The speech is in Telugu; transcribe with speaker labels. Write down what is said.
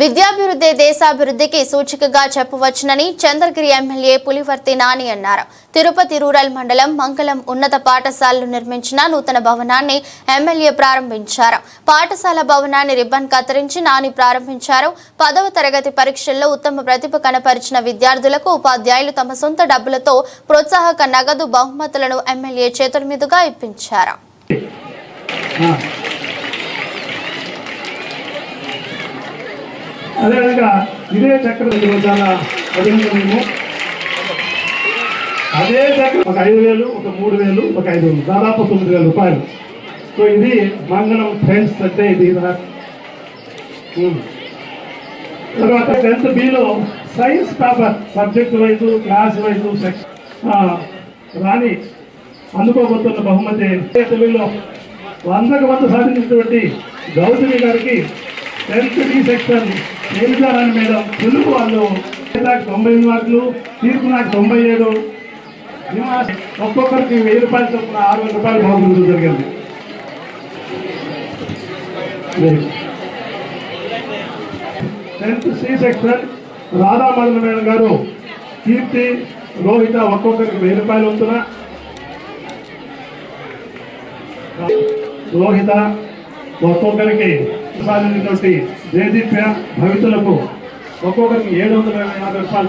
Speaker 1: విద్యాభివృద్ధి దేశాభివృద్ధికి సూచికగా చెప్పవచ్చునని చంద్రగిరి ఎమ్మెల్యే పులివర్తి నాని అన్నారు. తిరుపతి రూరల్ మండలం మంగళం ఉన్నత పాఠశాలలు నిర్మించిన నూతన భవనాన్ని ఎమ్మెల్యే ప్రారంభించారు. పాఠశాల భవనాన్ని రిబ్బన్ కత్తిరించి నాని ప్రారంభించారు. పదవ తరగతి పరీక్షల్లో ఉత్తమ ప్రతిభ కనపరిచిన విద్యార్థులకు ఉపాధ్యాయులు తమ సొంత డబ్బులతో ప్రోత్సాహక నగదు బహుమతులను ఎమ్మెల్యే చేతుల మీదుగా ఇప్పించారు.
Speaker 2: అదేవిధంగా ఇదే చక్రం చాలా అభినందనము అదే చక్రం ఒక ఐదు వేలు ఒక మూడు వేలు ఒక ఐదు వేలు దాదాపు తొమ్మిది వేల రూపాయలు. సో ఇది మంగళం ఫ్రెండ్స్ అంటే ఇది తర్వాత tenth below science paper subject wise class wise రాణి రాని అందుకోబోతున్న బహుమతి. తెలుగులో వందకు వంద సాధించినటువంటి గౌతమి గారికి టెన్త్ సెక్షన్ ఏమిదారాని మేడం తెలుగు వాళ్ళు నాకు తొంభై ఎనిమిది మార్కులు తీర్పు నాకు తొంభై ఏడు. ఒక్కొక్కరికి వెయ్యి రూపాయలు చొప్పున ఆరు వేల రూపాయలు బాగుంటుంది జరిగింది. Tenth C section Radhamadana madam గారు కీర్తి రోహిత ఒక్కొక్కరికి వెయ్యి రూపాయలు వంతున రోహిత ఒక్కొక్కరికి సాధించినటువంటి దేదీప్య భవితులకు ఒక్కొక్కరికి ఏడు వందల యాభై రూపాయలు